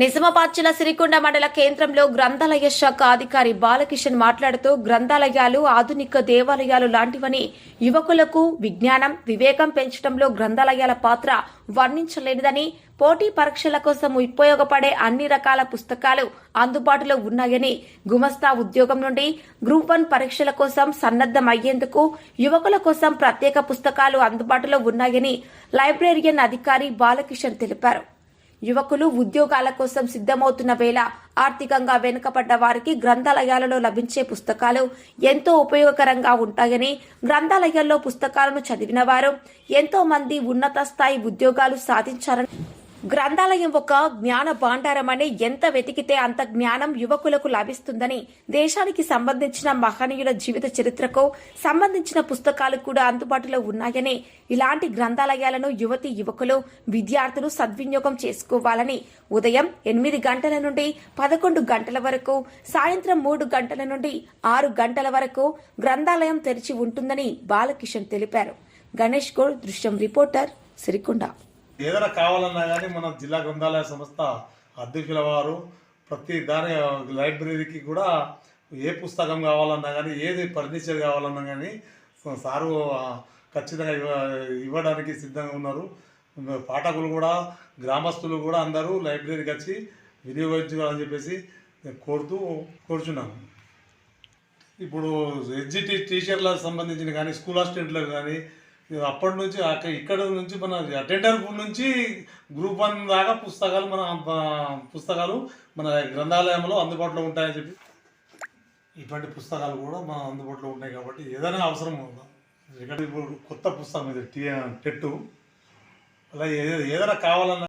నిజామాబాద్ జిల్లా సిరికొండ మండల కేంద్రంలో గ్రంథాలయ శాఖ అధికారి బాలకిషన్ మాట్లాడుతూ గ్రంథాలయాలు ఆధునిక దేవాలయాలు లాంటివని యువకులకు విజ్ఞానం వివేకం పెంచడంలో గ్రంథాలయాల పాత్ర వర్ణించలేనిదని పోటీ పరీక్షల కోసం ఉపయోగపడే అన్ని రకాల పుస్తకాలు అందుబాటులో ఉన్నాయని గుమస్తా ఉద్యోగం నుండి గ్రూప్ వన్ పరీక్షల కోసం సన్నద్దం అయ్యేందుకు యువకుల కోసం ప్రత్యేక పుస్తకాలు అందుబాటులో ఉన్నాయని లైబ్రేరియన్ అధికారి బాలకిషన్ తెలిపారు. యువకులు ఉద్యోగాల కోసం సిద్ధమవుతున్న వేళ ఆర్థికంగా వెనుకబడ్డ వారికి గ్రంథాలయాలలో లభించే పుస్తకాలు ఎంతో ఉపయోగకరంగా ఉంటాయని గ్రంథాలయాల్లో పుస్తకాలను చదివిన వారు ఎంతో మంది ఉన్నత స్థాయి ఉద్యోగాలు సాధించారని గ్రంథాలయం ఒక జ్ఞాన భాండారమని ఎంత వెతికితే అంత జ్ఞానం యువకులకు లభిస్తుందని దేశానికి సంబంధించిన మహనీయుల జీవిత చరిత్రకు సంబంధించిన పుస్తకాలు కూడా అందుబాటులో ఉన్నాయని ఇలాంటి గ్రంథాలయాలను యువతి యువకులు విద్యార్థులు సద్వినియోగం చేసుకోవాలని ఉదయం ఎనిమిది గంటల నుండి పదకొండు గంటల వరకు సాయంత్రం మూడు గంటల నుండి ఆరు గంటల వరకు గ్రంథాలయం తెరిచి ఉంటుందని బాలకిషన్ తెలిపారు. గణేష్ గౌడ్ దృశ్యం రిపోర్టర్ సిరికొండ. ఏదైనా కావాలన్నా కానీ మన జిల్లా గ్రంథాలయ సంస్థ అధ్యక్షుల వారు ప్రతి దాని లైబ్రరీకి కూడా ఏ పుస్తకం కావాలన్నా కానీ ఏది ఫర్నిచర్ కావాలన్నా కానీ సారు ఖచ్చితంగా ఇవ్వ ఇవ్వడానికి సిద్ధంగా ఉన్నారు. పాఠకులు కూడా గ్రామస్తులు కూడా అందరూ లైబ్రరీకి వచ్చి వినియోగించుకోవాలని చెప్పేసి కోరుతూ కోరుచున్నాను ఇప్పుడు ఎడ్జిటి టీచర్లకు సంబంధించిన కానీ స్కూల్ అసిస్టెంట్లకు కానీ అప్పటి నుంచి అక్కడ ఇక్కడ నుంచి మన అటెండర్ నుంచి గ్రూప్ వన్ దాకా పుస్తకాలు మన పుస్తకాలు మన గ్రంథాలయంలో అందుబాటులో ఉంటాయని చెప్పి ఇటువంటి పుస్తకాలు కూడా మన అందుబాటులో ఉన్నాయి కాబట్టి ఏదైనా అవసరం ఉందా? ఇక్కడ ఇప్పుడు కొత్త పుస్తకం ఇది టీ టెట్టు. అలా ఏదైనా కావాలన్నా